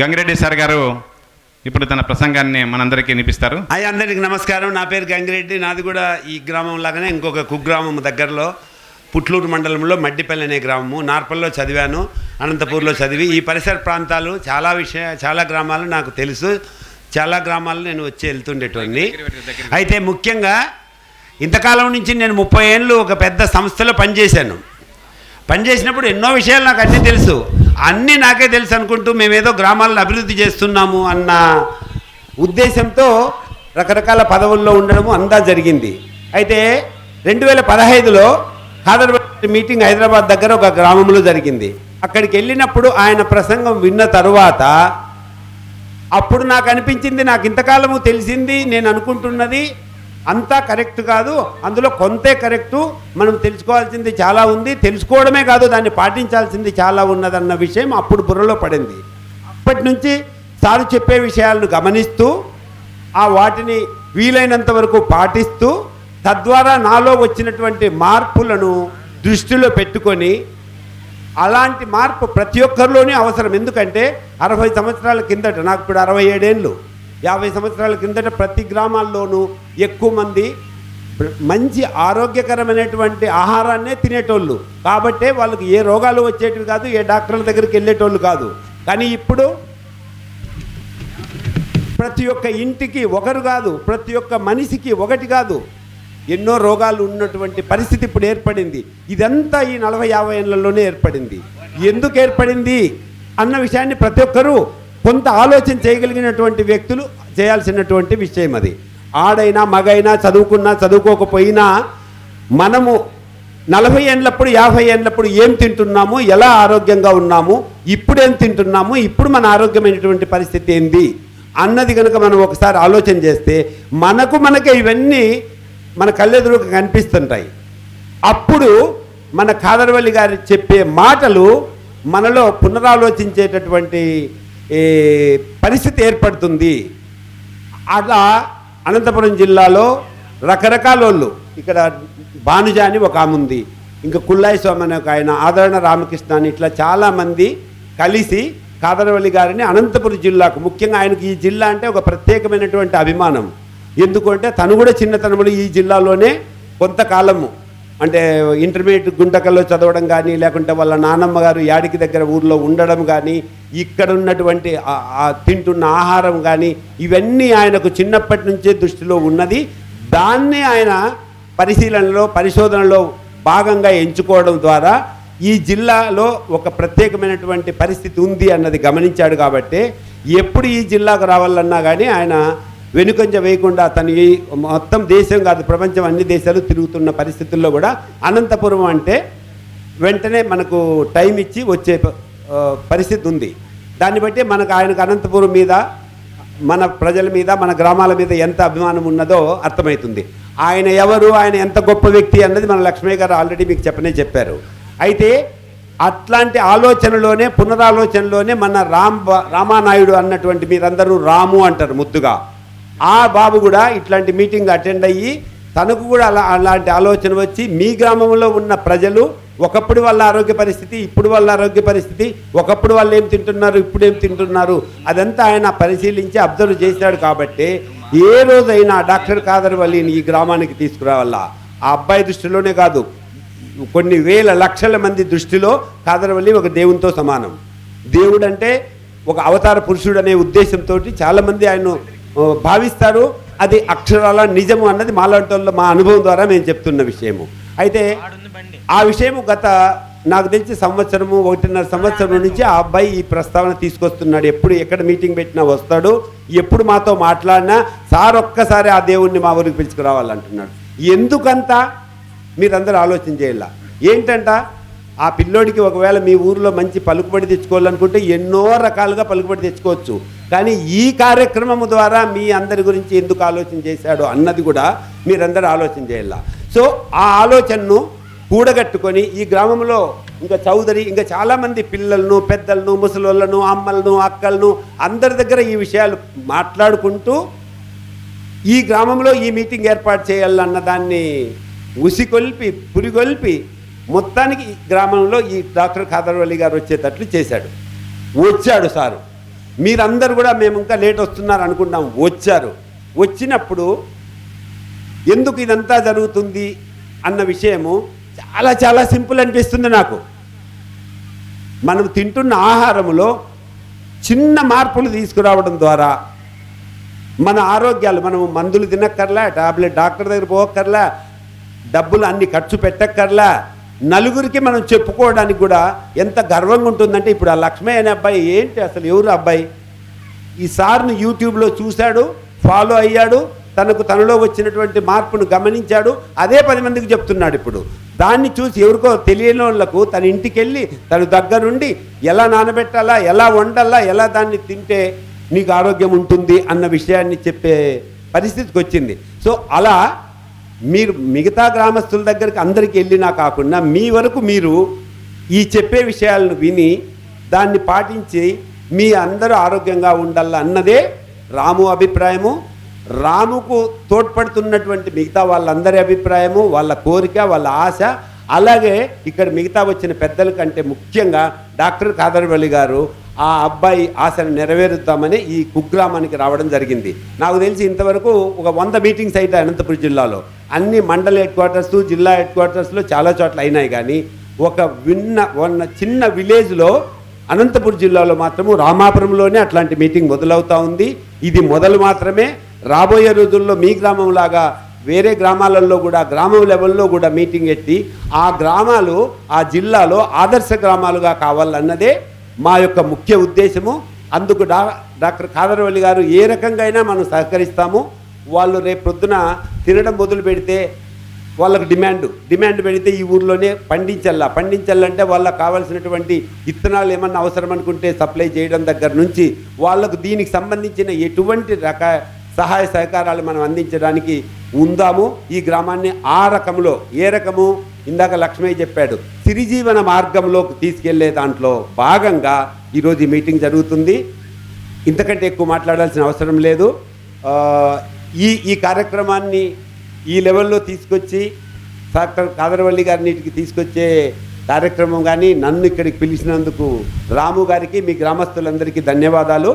Gangireddy sir గారు ఇప్పుడు తన ప్రసంగాన్ని మనందరికీ వినిపిస్తారు. అయ్యి అందరికి నమస్కారం. నా పేరు గంగిరెడ్డి. నాది కూడా ఈ గ్రామం లాగానే ఇంకొక కుగ్రామం దగ్గరలో పుట్లూరు మండలంలో మడ్డిపల్లి అనే గ్రామము. నార్పల్లో చదివాను అనంతపూర్లో చదివి. ఈ పరిసర ప్రాంతాలు చాలా విషయ చాలా గ్రామాలు నాకు తెలుసు. చాలా గ్రామాలు నేను వచ్చి వెళ్తుండేటోడిని. అయితే ముఖ్యంగా ఇంతకాలం నుంచి నేను ముప్పై ఏళ్ళు ఒక పెద్ద సంస్థలో పనిచేశాను. పనిచేసినప్పుడు ఎన్నో విషయాలు నాకు అన్నీ తెలుసు. అన్నీ నాకే తెలుసు అనుకుంటూ మేమేదో గ్రామాలను అభివృద్ధి చేస్తున్నాము అన్న ఉద్దేశంతో రకరకాల పదవుల్లో ఉండడము అంతా జరిగింది. అయితే రెండు వేల పదహైదులో ఖాదర్బట్టి మీటింగ్ హైదరాబాద్ దగ్గర ఒక గ్రామంలో జరిగింది. అక్కడికి వెళ్ళినప్పుడు ఆయన ప్రసంగం విన్న తరువాత అప్పుడు నాకు అనిపించింది నాకు ఇంతకాలము తెలిసింది నేను అనుకుంటున్నది అంతా కరెక్ట్ కాదు అందులో కొంతే కరెక్టు మనం తెలుసుకోవాల్సింది చాలా ఉంది తెలుసుకోవడమే కాదు దాన్ని పాటించాల్సింది చాలా ఉన్నదన్న విషయం అప్పుడు బుర్రలో పడింది. అప్పటి నుంచి సారు చెప్పే విషయాలను గమనిస్తూ ఆ వాటిని వీలైనంత వరకు పాటిస్తూ తద్వారా నాలో వచ్చినటువంటి మార్పులను దృష్టిలో పెట్టుకొని అలాంటి మార్పు ప్రతి ఒక్కరిలోనే అవసరం. ఎందుకంటే అరవై సంవత్సరాల కిందట నాకు ఇప్పుడు అరవై ఏడేళ్ళు. యాభై సంవత్సరాల కిందట ప్రతి గ్రామాల్లోనూ ఎక్కువ మంది మంచి ఆరోగ్యకరమైనటువంటి ఆహారాన్నే తినేటోళ్ళు. కాబట్టే వాళ్ళకి ఏ రోగాలు వచ్చేటివి కాదు ఏ డాక్టర్ల దగ్గరికి వెళ్ళేటోళ్ళు కాదు. కానీ ఇప్పుడు ప్రతి ఒక్క ఇంటికి ఒకరు కాదు ప్రతి ఒక్క మనిషికి ఒకటి కాదు. ఎన్నో రోగాలు ఉన్నటువంటి పరిస్థితి ఇప్పుడు ఏర్పడింది. ఇదంతా ఈ నలభై యాభై ఏళ్ళలోనే ఏర్పడింది. ఎందుకు ఏర్పడింది? అన్న విషయాన్ని ప్రతి ఒక్కరూ కొంత ఆలోచన చేయగలిగినటువంటి వ్యక్తులు చేయాల్సినటువంటి విషయం అది. ఆడైనా మగైనా చదువుకున్నా చదువుకోకపోయినా మనము నలభై ఏండ్లప్పుడు యాభై ఏండ్లప్పుడు ఏం తింటున్నాము? ఎలా ఆరోగ్యంగా ఉన్నాము? ఇప్పుడు ఏం తింటున్నాము? ఇప్పుడు మన ఆరోగ్యమైనటువంటి పరిస్థితి ఏంది? అన్నది కనుక మనం ఒకసారి ఆలోచన చేస్తే మనకు మనకి ఇవన్నీ మన కళ్ళెదురుగా కనిపిస్తుంటాయి. అప్పుడు మన కాదరవల్లి గారు చెప్పే మాటలు మనలో పునరాలోచించేటటువంటి పరిస్థితి ఏర్పడుతుంది. అలా అనంతపురం జిల్లాలో రకరకాల వాళ్ళు ఇక్కడ భానుజ అని ఒక ఆమె ఉంది. ఇంకా కుల్లాయి స్వామి అనే ఒక ఆయన ఆదరణ రామకృష్ణ అని ఇట్లా చాలామంది కలిసి కాదరవల్లి గారిని అనంతపురం జిల్లాకు ముఖ్యంగా ఆయనకి ఈ జిల్లా అంటే ఒక ప్రత్యేకమైనటువంటి అభిమానం. ఎందుకంటే తను కూడా చిన్నతనంలో ఈ జిల్లాలోనే కొంతకాలము అంటే ఇంటర్మీడియట్ గుంటకల్లో చదవడం కానీ లేకుంటే వాళ్ళ నానమ్మ గారు యాడికి దగ్గర ఊర్లో ఉండడం కానీ ఇక్కడ ఉన్నటువంటి తింటున్న ఆహారం కానీ ఇవన్నీ ఆయనకు చిన్నప్పటి నుంచే దృష్టిలో ఉన్నది. దాన్ని ఆయన పరిశీలనలో పరిశోధనలో భాగంగా ఎంచుకోవడం ద్వారా ఈ జిల్లాలో ఒక ప్రత్యేకమైనటువంటి పరిస్థితి ఉంది అన్నది గమనించాడు కాబట్టి ఎప్పుడు ఈ జిల్లాకు రావాలన్నా కానీ ఆయన వెనుకంజ వేయకుండా తను మొత్తం దేశం కాదు ప్రపంచం అన్ని దేశాలు తిరుగుతున్న పరిస్థితుల్లో కూడా అనంతపురం అంటే వెంటనే మనకు టైం ఇచ్చి వచ్చే పరిస్థితి ఉంది. దాన్ని బట్టి మనకు ఆయనకు అనంతపురం మీద మన ప్రజల మీద మన గ్రామాల మీద ఎంత అభిమానం ఉన్నదో అర్థమవుతుంది. ఆయన ఎవరు ఆయన ఎంత గొప్ప వ్యక్తి అన్నది మన లక్ష్మయ్య గారు ఆల్రెడీ మీకు చెప్పనే చెప్పారు. అయితే అట్లాంటి ఆలోచనలోనే పునరాలోచనలోనే మన రామ్ రామానాయుడు అన్నటువంటి మీరందరూ రాము అంటారు ముద్దుగా. ఆ బాబు కూడా ఇట్లాంటి మీటింగ్ అటెండ్ అయ్యి తనకు కూడా అలా అలాంటి ఆలోచన వచ్చి మీ గ్రామంలో ఉన్న ప్రజలు ఒకప్పుడు వాళ్ళ ఆరోగ్య పరిస్థితి ఇప్పుడు వాళ్ళ ఆరోగ్య పరిస్థితి ఒకప్పుడు వాళ్ళు ఏం తింటున్నారు ఇప్పుడు ఏం తింటున్నారు అదంతా ఆయన పరిశీలించి అబ్జర్వ్ చేశాడు కాబట్టి ఏ రోజైనా డాక్టర్ కాదర్ వల్లిని ఈ గ్రామానికి తీసుకురావాల? ఆ అబ్బాయి దృష్టిలోనే కాదు. కొన్ని వేల లక్షల మంది దృష్టిలో కాదరవల్లి ఒక దేవునితో సమానం. దేవుడు అంటే ఒక అవతార పురుషుడు అనే ఉద్దేశంతో చాలామంది ఆయన భావిస్తారు. అది అక్షరాల నిజము అన్నది మాలాంటోళ్ళ మా అనుభవం ద్వారా మేము చెప్తున్న విషయము. అయితే ఆ విషయము గత నాకు తెలిసి సంవత్సరము ఒకటిన్నర సంవత్సరం నుంచి ఆ అబ్బాయి ఈ ప్రస్తావన తీసుకొస్తున్నాడు. ఎప్పుడు ఎక్కడ మీటింగ్ పెట్టినా వస్తాడు. ఎప్పుడు మాతో మాట్లాడినా సార్ ఒక్కసారి ఆ దేవుణ్ణి మా ఊరికి పిలుచుకురావాలంటున్నాడు. ఎందుకంత? మీరందరూ ఆలోచన చేయాల? ఏంటంట? ఆ పిల్లోడికి ఒకవేళ మీ ఊరిలో మంచి పలుకుబడి తెచ్చుకోవాలనుకుంటే ఎన్నో రకాలుగా పలుకుబడి తెచ్చుకోవచ్చు. కానీ ఈ కార్యక్రమం ద్వారా మీ అందరి గురించి ఎందుకు ఆలోచన చేశాడో అన్నది కూడా మీరందరూ ఆలోచన చేయాల? సో ఆ ఆలోచనను కూడగట్టుకొని ఈ గ్రామంలో ఇంకా చౌదరి ఇంకా చాలామంది పిల్లలను పెద్దలను ముసలోళ్ళను అమ్మలను అక్కలను అందరి దగ్గర ఈ విషయాలు మాట్లాడుకుంటూ ఈ గ్రామంలో ఈ మీటింగ్ ఏర్పాటు చేయాలన్న దాన్ని ఉసికొల్పి పురిగొల్పి మొత్తానికి ఈ గ్రామంలో ఈ డాక్టర్ ఖాదర్వల్లి గారు వచ్చేటట్లు చేశాడు. వచ్చాడు సారు. మీరందరూ కూడా మేము ఇంకా లేట్ వస్తున్నారు అనుకున్నాం వచ్చారు. వచ్చినప్పుడు ఎందుకు ఇదంతా జరుగుతుంది అన్న విషయము చాలా చాలా సింపుల్ అనిపిస్తుంది నాకు. మనం తింటున్న ఆహారంలో చిన్న మార్పులు తీసుకురావడం ద్వారా మన ఆరోగ్యాలు మనం మందులు తినక్కర్లా టాబ్లెట్ డాక్టర్ దగ్గర పోక్కర్లా డబ్బులు అన్ని ఖర్చు పెట్టక్కర్లా నలుగురికి మనం చెప్పుకోవడానికి కూడా ఎంత గర్వంగా ఉంటుందంటే ఇప్పుడు ఆ లక్ష్మయ్య అనే అబ్బాయి ఏంటి అసలు ఎవరు అబ్బాయి? ఈ సార్ను యూట్యూబ్లో చూశాడు ఫాలో అయ్యాడు తనకు తనలో వచ్చినటువంటి మార్పును గమనించాడు అదే పది మందికి చెప్తున్నాడు ఇప్పుడు. దాన్ని చూసి ఎవరికో తెలియని వాళ్ళకు తన ఇంటికి వెళ్ళి తన దగ్గరుండి ఎలా నానబెట్టాలా ఎలా వండాలా ఎలా దాన్ని తింటే నీకు ఆరోగ్యం ఉంటుంది అన్న విషయాన్ని చెప్పే పరిస్థితికి వచ్చింది. సో అలా మీరు మిగతా గ్రామస్తుల దగ్గరికి అందరికి వెళ్ళినా కాకుండా మీ వరకు మీరు ఈ చెప్పే విషయాలను విని దాన్ని పాటించి మీ అందరూ ఆరోగ్యంగా ఉండాలి అన్నదే రాము అభిప్రాయము. రాముకు తోడ్పడుతున్నటువంటి మిగతా వాళ్ళందరి అభిప్రాయము వాళ్ళ కోరిక వాళ్ళ ఆశ అలాగే ఇక్కడ మిగతా వచ్చిన పెద్దల కంటే ముఖ్యంగా డాక్టర్ కాదర్వల్లి గారు ఆ అబ్బాయి ఆశను నెరవేరుద్దామని ఈ కుగ్రామానికి రావడం జరిగింది. నాకు తెలిసి ఇంతవరకు ఒక వంద మీటింగ్స్ అయితే అనంతపురం జిల్లాలో. అన్ని మండల హెడ్ క్వార్టర్స్ జిల్లా హెడ్ క్వార్టర్స్లో చాలా చోట్ల అయినాయి కానీ ఒక విన్న ఉన్న చిన్న విలేజ్లో అనంతపురం జిల్లాలో మాత్రము రామాపురంలోనే అట్లాంటి మీటింగ్ మొదలవుతూ ఉంది. ఇది మొదలు మాత్రమే. రాబోయే రోజుల్లో మీ గ్రామం లాగా వేరే గ్రామాలలో కూడా గ్రామం లెవెల్లో కూడా మీటింగ్ ఎట్టి ఆ గ్రామాలు ఆ జిల్లాలో ఆదర్శ గ్రామాలుగా కావాలన్నదే మా యొక్క ముఖ్య ఉద్దేశము. అందుకు డా డాక్టర్ ఖాదరవల్లి గారు ఏ రకంగా అయినా మనం సహకరిస్తాము. వాళ్ళు రేపు ప్రొద్దున తినడం మొదలు పెడితే వాళ్ళకు డిమాండ్. డిమాండ్ పెడితే ఈ ఊర్లోనే పండించల్లా. పండించాలంటే వాళ్ళకి కావాల్సినటువంటి ఇత్తనాలు ఏమన్నా అవసరం అనుకుంటే సప్లై చేయడం దగ్గర నుంచి వాళ్ళకు దీనికి సంబంధించిన ఎటువంటి రక సహాయ సహకారాలు మనం అందించడానికి ఉందాము. ఈ గ్రామాన్ని ఆ రకంలో ఏ రకము? ఇందాక లక్ష్మయ్య చెప్పాడు సిరిజీవన మార్గంలోకి తీసుకెళ్ళే దాంట్లో భాగంగా ఈరోజు ఈ మీటింగ్ జరుగుతుంది. ఇంతకంటే ఎక్కువ మాట్లాడాల్సిన అవసరం లేదు. ఈ ఈ కార్యక్రమాన్ని ఈ లెవెల్లో తీసుకొచ్చి డాక్టర్ కాదరవల్లి గారిని తీసుకొచ్చే కార్యక్రమం కానీ నన్ను ఇక్కడికి పిలిచినందుకు రాము గారికి మీ గ్రామస్తులందరికీ ధన్యవాదాలు.